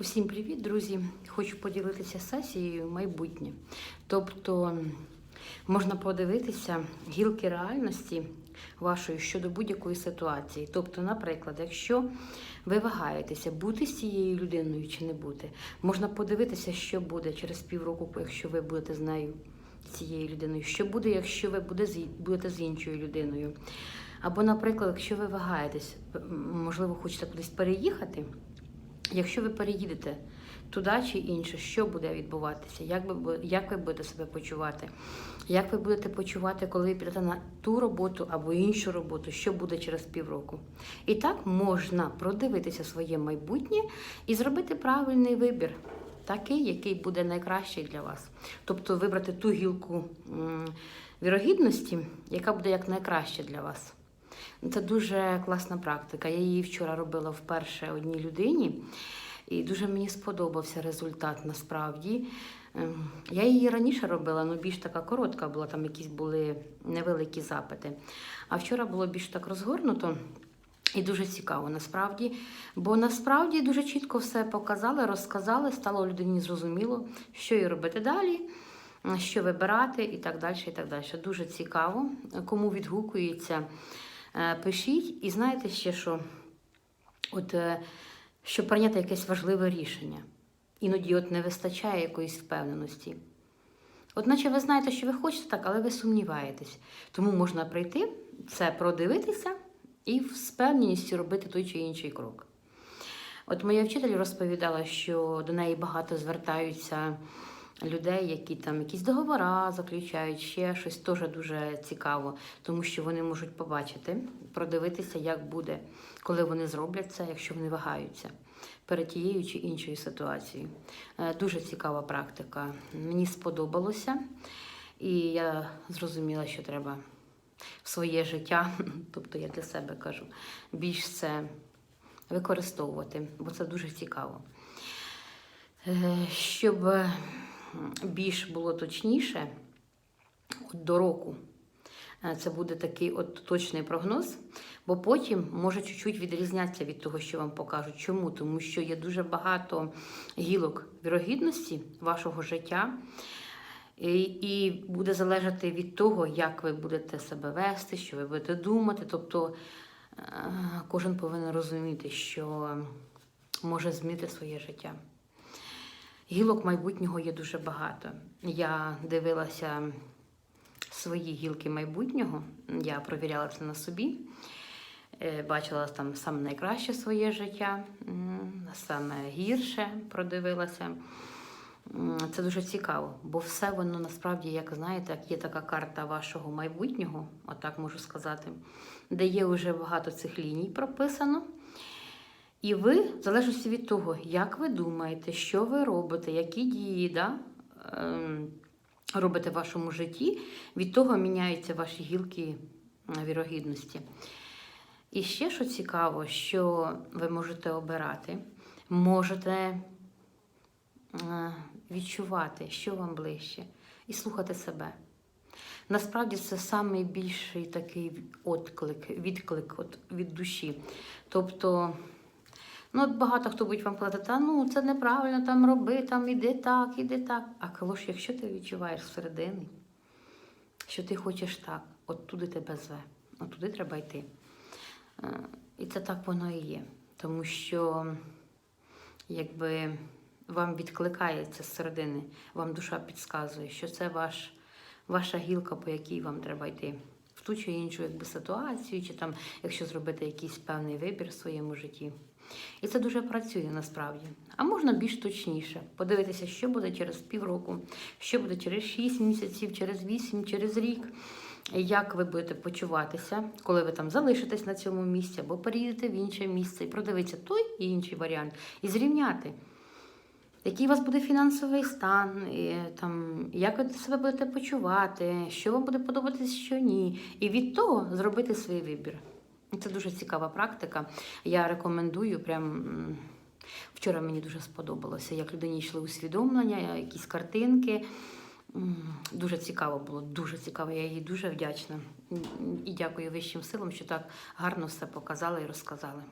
Усім привіт, друзі! Хочу поділитися сесією майбутнє. Тобто можна подивитися гілки реальності вашої щодо будь-якої ситуації. Тобто, наприклад, якщо ви вагаєтеся, бути з цією людиною чи не бути, можна подивитися, що буде через півроку, якщо ви будете з нею, цією людиною, що буде, якщо ви будете з іншою людиною. Або, наприклад, якщо ви вагаєтесь, можливо, хочете кудись переїхати. Якщо ви переїдете туди чи інше, що буде відбуватися? Як ви, як ви будете себе почувати? Як ви будете почувати, коли ви підете на ту роботу або іншу роботу, що буде через півроку? І так можна продивитися своє майбутнє і зробити правильний вибір, такий, який буде найкращий для вас. Тобто вибрати ту гілку вірогідності, яка буде як найкраща для вас. Це дуже класна практика. Я її вчора робила вперше одній людині, і дуже мені сподобався результат насправді. Ем, Я її раніше робила, але більш така коротка була, там якісь були невеликі запити. А вчора було більш так розгорнуто. І дуже цікаво насправді, бо насправді дуже чітко все показали, розказали, стало людині зрозуміло, що їй робити далі, що вибирати і так далі. і так далі. Дуже цікаво, кому відгукується. Е, Пишіть, і знаєте ще що? От, е, щоб прийняти якесь важливе рішення. Іноді от не вистачає якоїсь впевненості. От наче ви знаєте, що ви хочете так, але ви сумніваєтесь. Тому можна прийти, це продивитися і з впевненістю робити той чи інший крок. От моя вчитель розповідала, що до неї багато звертаються людей, які там якісь договори заключають, ще щось теж дуже цікаво, тому що вони можуть побачити, продивитися, як буде, коли вони зроблять це, якщо вони вагаються перед тією чи іншою ситуацією. Е, Дуже цікава практика. Мені сподобалося, і я зрозуміла, що треба в своє життя, тобто я для себе кажу, більш це використовувати, бо це дуже цікаво. Е, Щоб е, більш було точніше, от до року е, це буде такий от точний прогноз, бо потім може чуть-чуть відрізнятися від того, що вам покажуть. Чому? Тому що є дуже багато гілок вірогідності вашого життя. І, і буде залежати від того, як ви будете себе вести, що ви будете думати. Тобто е, кожен повинен розуміти, що може змінити своє життя. Гілок майбутнього є дуже багато. Я дивилася свої гілки майбутнього, я провіряла це на собі. Е, Бачила там саме найкраще своє життя, саме гірше продивилася. Це дуже цікаво, бо все воно насправді, як знаєте, як є така карта вашого майбутнього, отак можу сказати, де є вже багато цих ліній прописано. І ви, в залежності від того, як ви думаєте, що ви робите, які дії да, ем, робите в вашому житті, від того міняються ваші гілки вірогідності. І ще що цікаво, що ви можете обирати, можете е, відчувати, що вам ближче, і слухати себе. Насправді це найбільший такий отклик, відклик від душі. Тобто, ну, багато хто буде вам казати, та ну це неправильно там роби, там іди так, іди так. А коли ж, якщо ти відчуваєш всередині, що ти хочеш так, от туди тебе зве, от туди треба йти. Е, І це так воно і є. Тому що якби вам відкликається зсередини, вам душа підказує, що це ваш, ваша гілка, по якій вам треба йти. В ту чи іншу якби, ситуацію, чи там, якщо зробити якийсь певний вибір в своєму житті. І це дуже працює насправді. А можна більш точніше подивитися, що буде через півроку, що буде через 6 місяців, через 8, через рік. Як ви будете почуватися, коли ви там залишитесь на цьому місці або переїдете в інше місце і продивитися той і інший варіант, і зрівняти, який у вас буде фінансовий стан, і, там, як ви себе будете почувати, що вам буде подобатися, що ні. І від того зробити свій вибір. Це дуже цікава практика. Я рекомендую прям. Вчора мені дуже сподобалося, як людині йшли усвідомлення, якісь картинки. Дуже цікаво було, дуже цікаво. Я їй дуже вдячна. І дякую вищим силам, що так гарно все показали і розказали.